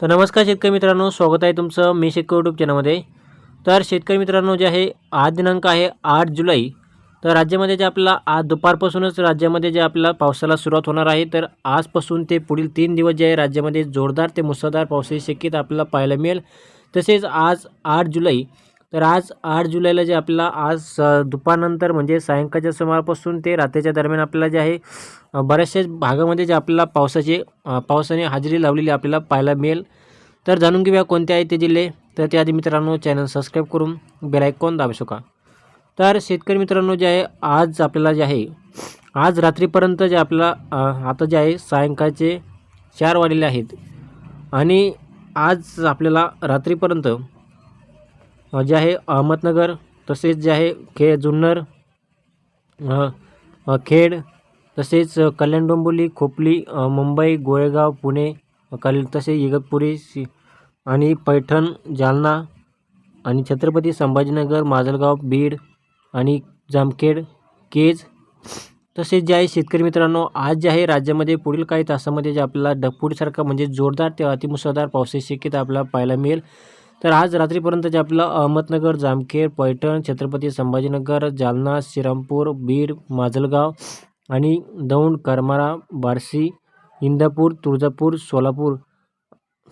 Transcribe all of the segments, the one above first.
तर नमस्कार शेतकरी मित्रांनो स्वागत आहे तुमचं मी शेतकरी यूट्यूब चॅनलमध्ये तर शेतकरी मित्रांनो जे आहे आज दिनांक आहे आठ जुलै. तर राज्यामध्ये जे आपला आज दुपारपासूनच राज्यामध्ये जे आपला पावसाला सुरुवात होणार आहे तर आजपासून ते पुढील तीन दिवस जे आहे राज्यामध्ये जोरदार ते मुसळधार पावसाची शक्यता आपल्याला पाहायला मिळेल. तसेच आज आठ जुलै तर आज आठ जुलैला जे आपल्याला आज दुपारनंतर म्हणजे सायंकाळच्या सुमारापासून ते रात्रीच्या दरम्यान आपल्याला जे आहे बऱ्याचशाच भागामध्ये जे आपल्याला पावसाचे पावसाने हजेरी लावलेली आपल्याला पाहायला मिळेल. तर जाणून घेऊया कोणते आहे ते जिल्हे. तर त्याआधी मित्रांनो चॅनल सबस्क्राईब करून बेलायकॉन दाबू शका तर शेतकरी मित्रांनो जे आहे आज आपल्याला जे आहे आज रात्रीपर्यंत जे आपल्याला आता जे आहे सायंकाळचे चार वाढलेले आहेत. आणि आज आपल्याला रात्रीपर्यंत जे आहे अहमदनगर तसेच जे आहे खे जुन्नर खेड तसेच कल्याण डोंबिवली खोपली मुंबई गोळेगाव पुणे कल तसेच इगतपुरी सी आणि पैठण जालना आणि छत्रपती संभाजीनगर माजलगाव बीड आणि जामखेड केज. तसेच जे आहे शेतकरी मित्रांनो आज जे आहे राज्यामध्ये पुढील काही तासामध्ये जे आपल्याला डगफुटीसारखा म्हणजे जोरदार ते अतिमुसळधार पावसाची शक्यता आपल्याला पाहायला मिळेल. तर आज रात्रीपर्यंत जे आपलं अहमदनगर जामखेड पैठण छत्रपती संभाजीनगर जालना श्रीरामपूर बीड माजलगाव आणि दौंड करमाळा बार्शी इंदापूर तुळजापूर सोलापूर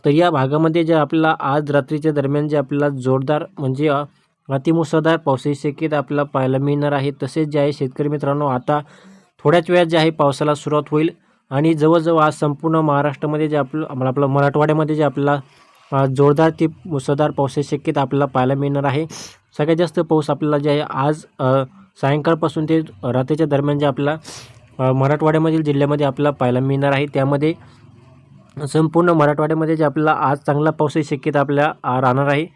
तर या भागामध्ये जे आपल्याला आज रात्रीच्या दरम्यान जे आपल्याला जोरदार म्हणजे अतिमुसळधार पावसाची शक्यता आपल्याला पाहायला मिळणार आहे. तसेच जे आहे शेतकरी मित्रांनो आता थोड्याच वेळात जे आहे पावसाला सुरुवात होईल आणि जवळजवळ आज संपूर्ण महाराष्ट्रामध्ये जे आपलं आपलं मराठवाड्यामध्ये जे आपल्याला जोरदार ते मुसळधार पावसाची शक्यता आपल्याला पाहायला मिळणार आहे. सगळ्यात जास्त पाऊस आपल्याला जे आहे आज सायंकाळपासून ते रात्रीच्या दरम्यान जे आपला मराठवाड्यामधील जिल्ह्यामध्ये आपल्याला पाहायला मिळणार आहे. त्यामध्ये संपूर्ण मराठवाड्यामध्ये जे आपल्याला आज चांगला पावसाची शक्यता आपल्या राहणार आहे.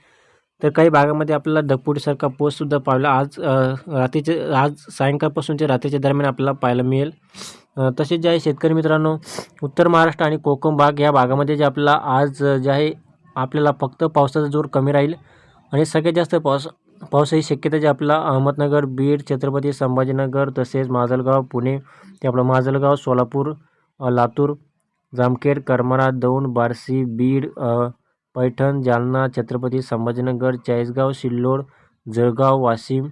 तर काही भागामध्ये आपल्याला ढगपुटीसारखा पाऊससुद्धा पाहिला आज रात्रीचे आज सायंकाळपासून ते रात्रीच्या दरम्यान आपल्याला पाहायला मिळेल. तसेच जे आहे शेतकरी मित्रांनो उत्तर महाराष्ट्र आणि कोकण भाग या भागामध्ये जे आपल्याला आज जे आहे आपल्याला फक्त पावसाचा जोर कमी राहील आणि सगळ्यात जास्त पाऊस पावसाची शक्यता जे आपला अहमदनगर बीड छत्रपती संभाजीनगर तसेच माजलगाव पुणे ते आपलं माजलगाव सोलापूर लातूर जामखेड करमाळा दौंड बार्शी बीड पैठण जालना छत्रपती संभाजीनगर चाळीसगाव सिल्लोड जळगाव वाशिम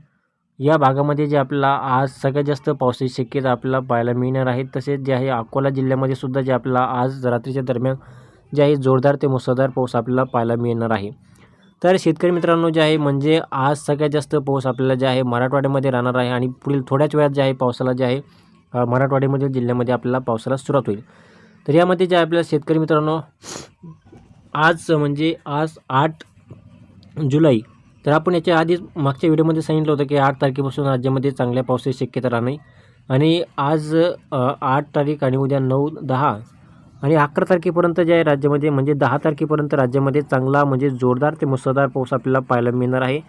या भागामध्ये जे आपल्याला आज सगळ्यात जास्त पावसाची शक्यता आपल्याला पाहायला मिळणार आहे तसेच जे आहे अकोला जिल्ह्यामध्ये सुद्धा जे आपल्याला आज रात्रीच्या दरम्यान जे आहे जोरदार ते मुसळधार पाऊस आपल्याला पाहायला मिळणार आहे. तर शेतकरी मित्रांनो जे आहे म्हणजे आज सगळ्यात जास्त पाऊस आपल्याला जे आहे मराठवाड्यामध्ये राहणार आहे आणि पुढील थोड्याच वेळात जे आहे पावसाला जे आहे मराठवाड्यामधील जिल्ह्यामध्ये आपल्याला पावसाला सुरुवात होईल. तर यामध्ये जे आपल्याला शेतकरी मित्रांनो आज म्हणजे आज आठ जुलै तर आपण याच्या आधीच मागच्या व्हिडिओमध्ये सांगितलं होतं की आठ तारखेपासून राज्यामध्ये चांगल्या पावसाची शक्यता राहणे आणि आज आठ तारीख आणि उद्या नऊ दहा आणि अकरा तारखेपर्यंत जे आहे राज्यामध्ये म्हणजे दहा तारखेपर्यंत राज्यामध्ये चांगला म्हणजे जोरदार ते मुसळधार पाऊस आपल्याला पाहायला मिळणार आहे.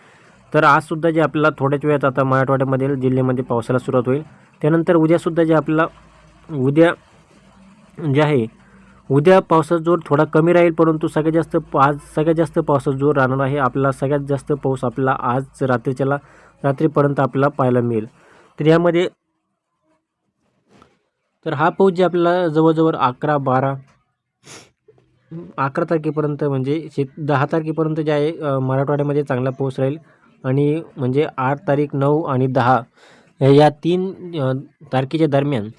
तर आजसुद्धा जे आपल्याला थोड्याच वेळात आता मराठवाड्यामधील जिल्ह्यामध्ये पावसाला सुरुवात होईल. त्यानंतर उद्यासुद्धा जे आपल्याला उद्या जे आहे उद्या पावसाचा जोर थोडा कमी राहील परंतु सगळ्यात जास्त आज सगळ्यात जास्त पावसाचा जोर राहणार आहे. आपला सगळ्यात जास्त पाऊस आपला आज रात्रीच्याला रात्रीपर्यंत आपल्याला पाहायला मिळेल. तर यामध्ये तर हा पाऊस जे आपल्याला जवळजवळ अकरा बारा अकरा तारखेपर्यंत म्हणजे शेत दहा तारखेपर्यंत जे आहे मराठवाड्यामध्ये चांगला पाऊस राहील. आणि म्हणजे आठ तारीख नऊ आणि दहा या तीन तारखेच्या दरम्यान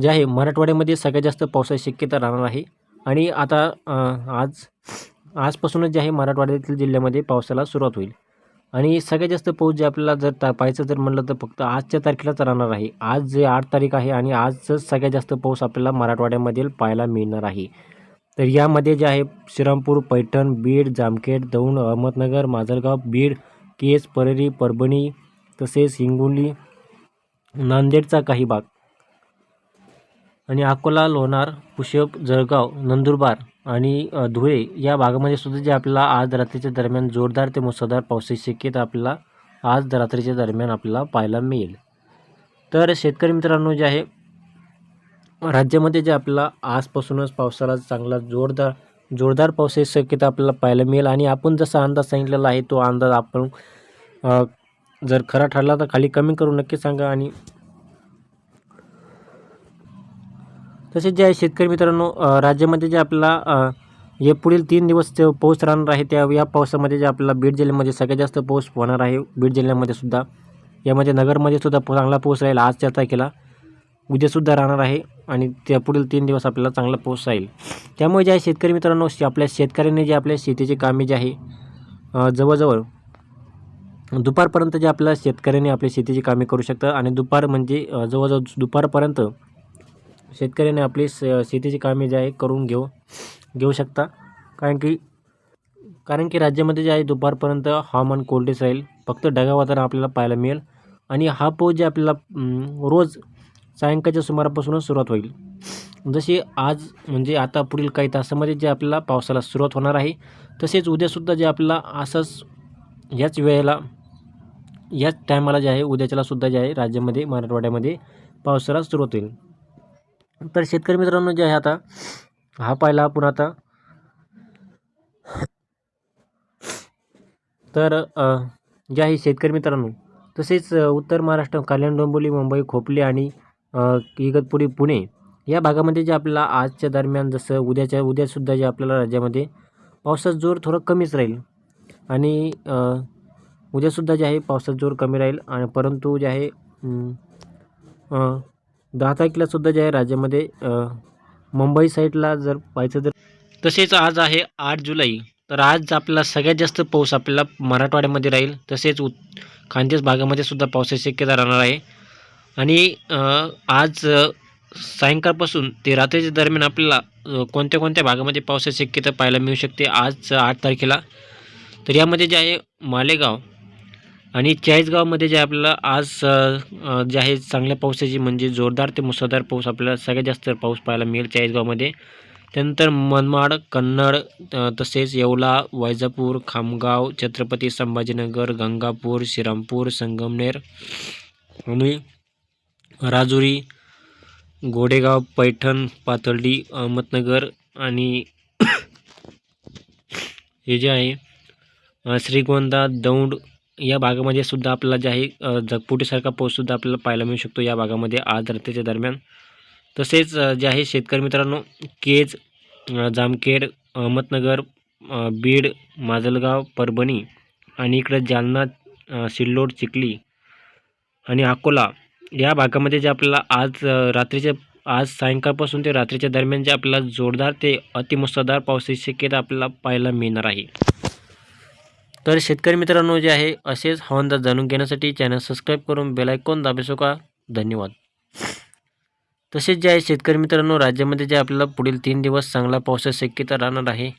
जे आहे मराठवाड्यामध्ये सगळ्यात जास्त पावसाची शक्यता राहणार आहे. आणि आता आज आजपासूनच जे आहे मराठवाड्यातील जिल्ह्यामध्ये पावसाला सुरुवात होईल. आणि सगळ्यात जास्त पाऊस जे आपल्याला जर ता पाहायचं जर म्हणलं तर फक्त आजच्या तारखेलाच राहणार आहे. आज जे आठ तारीख आहे आणि आजच सगळ्यात जास्त पाऊस आपल्याला मराठवाड्यामधील पाहायला मिळणार आहे. तर यामध्ये जे आहे श्रीरामपूर पैठण बीड जामखेड दौंड अहमदनगर माजलगाव बीड केस परळी परभणी तसेच हिंगोली नांदेडचा काही भाग. आणि अकोला लोणार पुशप जळगाव नंदुरबार आणि धुळे या भागामध्ये सुद्धा जे आपल्याला आज रात्रीच्या दरम्यान जोरदार ते मुसळधार पावसाची शक्यता आपल्याला आज रात्रीच्या दरम्यान आपल्याला पाहायला मिळेल. तर शेतकरी मित्रांनो जे आहे राज्यामध्ये जे आपल्याला आजपासूनच पावसाला चांगला जोरदार जोरदार पावसाची शक्यता आपल्याला पाहायला मिळेल. आणि आपण जसा अंदाज सांगितलेला आहे तो अंदाज आपण जर खरा ठरला तर खाली कमी करून नक्की सांगा. आणि तसेच जे आहे शेतकरी मित्रांनो राज्यामध्ये जे आपला जे पुढील तीन दिवस जे पाऊस राहणार आहे त्या या पावसामध्ये जे आपल्याला बीड जिल्ह्यामध्ये सगळ्यात जास्त पाऊस होणार आहे. बीड जिल्ह्यामध्ये सुद्धा. यामध्ये नगरमध्ये सुद्धा चांगला पाऊस राहील. आजच्या तारखेला उद्यासुद्धा राहणार आहे आणि त्या पुढील तीन दिवस आपल्याला चांगला पाऊस राहील. त्यामुळे जे आहे शेतकरी मित्रांनो शे- आपल्या शेतकऱ्यांनी जे आपल्या शेतीची कामे जे आहे जवळजवळ दुपारपर्यंत जे आपल्या शेतकऱ्यांनी आपल्या शेतीची कामे करू शकतं आणि दुपार म्हणजे जवळजवळ दुपारपर्यंत शेतकऱ्याने आपली स शेतीची कामे जे आहे करून घेऊ घेऊ शकता. कारण की कारण की राज्यामध्ये जे आहे दुपारपर्यंत हवामान कोरडेच राहील फक्त ढगाळ वातावरण आपल्याला पाहायला मिळेल आणि हा पाऊस जे आपल्याला रोज सायंकाळच्या सुमारापासूनच सुरुवात होईल. जशी आज म्हणजे आता पुढील काही तासामध्ये जे आपल्याला पावसाला सुरुवात होणार आहे तसेच उद्यासुद्धा जे आपल्याला असंच याच वेळेला याच टायमाला जे आहे उद्याच्यालासुद्धा जे आहे राज्यामध्ये मराठवाड्यामध्ये पावसाला सुरुवात होईल. तर शेतकरी मित्रांनो जे आहे आता हा पाहिला आपण आता. तर जे आहे शेतकरी मित्रांनो तसेच उत्तर महाराष्ट्र कल्याण डोंबिवली मुंबई खोपली आणि इगतपुरी पुणे या भागामध्ये जे आपल्याला आजच्या दरम्यान जसं उद्याच्या उद्यासुद्धा जे आपल्याला राज्यामध्ये पावसाचा जोर थोडं कमीच राहील. आणि उद्यासुद्धा जे आहे पावसाचा जोर कमी राहील. आणि परंतु जे आहे दहा तारखेलासुद्धा जे आहे राज्यामध्ये मुंबई साईडला जर पाहायचं तर तसेच आज आहे आठ जुलै. तर आज आपल्याला सगळ्यात जास्त पाऊस आपल्याला मराठवाड्यामध्ये राहील. तसेच उत खानदेश भागामध्ये सुद्धा पावसाची शक्यता राहणार आहे. आणि आज सायंकाळपासून ते रात्रीच्या दरम्यान आपल्याला कोणत्या कोणत्या भागामध्ये पावसाची शक्यता पाहायला मिळू शकते आज आठ तारखेला? तर यामध्ये जे आहे मालेगाव आणि चाळीसगावमध्ये जे आपल्याला आज जे आहे चांगल्या पावसाची म्हणजे जोरदार ते मुसळधार पाऊस आपल्याला सगळ्यात जास्त पाऊस पाहायला मिळेल चाळीसगावमध्ये. त्यानंतर मनमाड कन्नड तसेच येवला वैजापूर खामगाव छत्रपती संभाजीनगर गंगापूर श्रीरामपूर संगमनेर आणि राजुरी गोडेगाव पैठण पाथर्डी अहमदनगर आणि हे जे आहे श्रीगोंदा दौंड या भागामध्ये सुद्धा आपल्याला जे आहे जगपुटीसारखा पाऊससुद्धा आपल्याला पाहायला मिळू शकतो या भागामध्ये आज रात्रीच्या दरम्यान. तसेच जे आहे शेतकरी मित्रांनो केज जामखेड अहमदनगर बीड माजलगाव परभणी आणि इकडं जालना सिल्लोड चिखली आणि अकोला या भागामध्ये जे आपल्याला आज रात्रीच्या आज सायंकाळपासून ते रात्रीच्या दरम्यान जे आपल्याला जोरदार ते अतिमुसळधार पावसाची शक्यता आपल्याला पाहायला मिळणार आहे. तर शेतकरी मित्रांनो जे आहे असेच हवामान जाणून घेण्यासाठी चॅनल सबस्क्राईब करून बेलायकॉन दाबेसो का? धन्यवाद. तसेच जे आहे शेतकरी मित्रांनो राज्यामध्ये जे आपल्याला पुढील तीन दिवस चांगला पावसाची शक्यता राहणार आहे